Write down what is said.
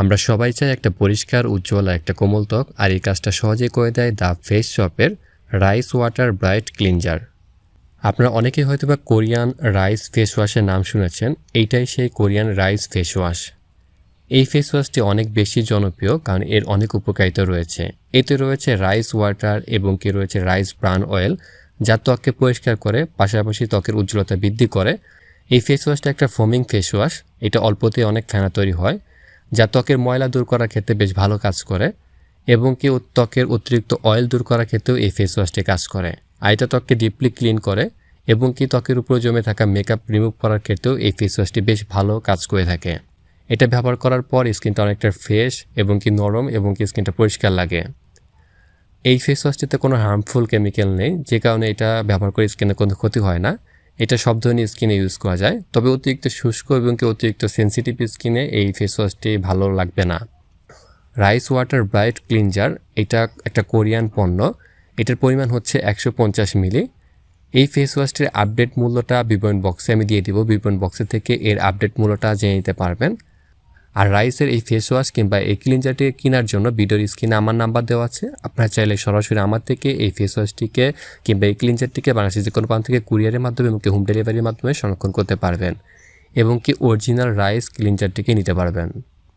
আমরা সবাই চাই একটা পরিষ্কার, উজ্জ্বল একটা কোমল ত্বক, আর এই কাজটা সহজেই করে দেয় দ্য ফেস শপের রাইস ওয়াটার ব্রাইট ক্লিনজার আপনারা অনেকেই হয়তো বা কোরিয়ান রাইস ফেস ওয়াশের নাম শুনেছেন, এইটাই সেই কোরিয়ান রাইস ফেস ওয়াশ। এই ফেস ওয়াশটি অনেক বেশি জনপ্রিয় কারণ এর অনেক উপকারিতা রয়েছে। এতে রয়েছে রাইস ওয়াটার এবং কি রয়েছে রাইস ব্রান অয়েল, যা ত্বককে পরিষ্কার করে, পাশাপাশি ত্বকের উজ্জ্বলতা বৃদ্ধি করে। এই ফেস ওয়াশটা একটা ফোমিং ফেস ওয়াশ, এটা অল্পতেই অনেক ফেনা তৈরি হয়। যা ত্বকের ময়লা দূর করার ক্ষেত্রে বেশ ভালো কাজ করে এবং কি ত্বকের অতিরিক্ত অয়েল দূর করার ক্ষেত্রেও এই ফেস ওয়াশটি কাজ করে। আর এটা ত্বককে ডিপলি ক্লিন করে এবং কি ত্বকের উপরে জমে থাকা মেকআপ রিমুভ করার ক্ষেত্রেও এই ফেস ওয়াশটি বেশ ভালো কাজ করে থাকে। এটা ব্যবহার করার পর স্কিনটা অনেকটা ফ্রেশ এবং কি নরম এবং কি স্কিনটা পরিষ্কার লাগে। এই ফেস ওয়াশটিতে কোনো হার্মফুল কেমিক্যাল নেই, যে কারণে এটা ব্যবহার করে স্কিনে কোনো ক্ষতি হয় না। এটা সব ধরনের স্কিনে ইউজ করা যায়। তবে অতিরিক্ত শুষ্ক এবং কি অতিরিক্ত সেন্সিটিভ স্কিনে এই ফেস ওয়াশটি ভালো লাগবে না। রাইস ওয়াটার ব্রাইট ক্লিনজার এটা একটা কোরিয়ান পণ্য। এটার পরিমাণ হচ্ছে একশো পঞ্চাশ মিলি। এই ফেস ওয়াশটির আপডেট মূল্যটা বিবরণ বক্সে আমি দিয়ে দিব। বিবরণ বক্সে থেকে এর আপডেট মূল্যটা জেনে নিতে পারবেন। আর রাইসের এই ফেস ওয়াশ কিংবা এই ক্লিনজারটি কেনার জন্য ভিডিওর স্ক্রিনে আমার নাম্বার দেওয়া আছে। আপনারা চাইলে সরাসরি আমার থেকে এই ফেস ওয়াশটিকে কিংবা এই ক্লিনজারটিকে বাংলাদেশের যে কোনো প্রান্ত থেকে কুরিয়ারের মাধ্যমে এবং হোম ডেলিভারির মাধ্যমে সংরক্ষণ করতে পারবেন এবং কি অরিজিনাল রাইস ক্লিনজারটিকে নিতে পারবেন।